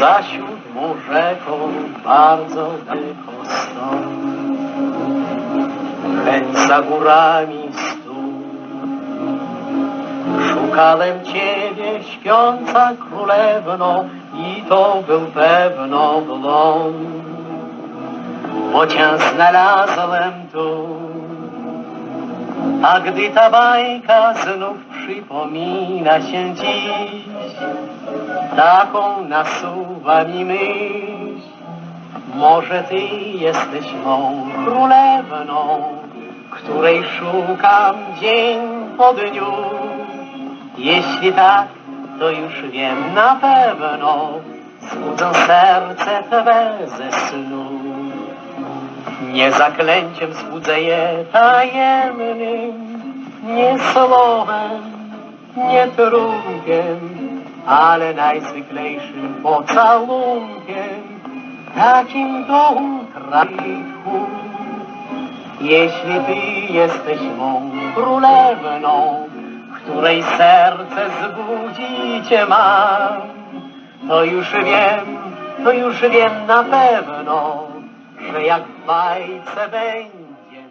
Za siódmą rzeką bardzo dycho stąd. Chęć za górami stół. Szukałem Ciebie, śpiąca królewno, i to był pewno blond. Bo Cię znalazłem tu, a gdy ta bajka znów przypomina się dziś, taką nasuwa mi myśl. Może Ty jesteś mą królewną, której szukam dzień po dniu. Jeśli tak, to już wiem na pewno, zbudzę serce Twe ze snu. Nie zaklęciem zbudzę je tajemnym, nie słowem, nie trunkiem, ale najzwyklejszym pocałunkiem, takim do utrachu. Jeśli Ty jesteś mą królewną, której serce zbudzicie mam, to już wiem, to już wiem na pewno, że jak w bajce będzie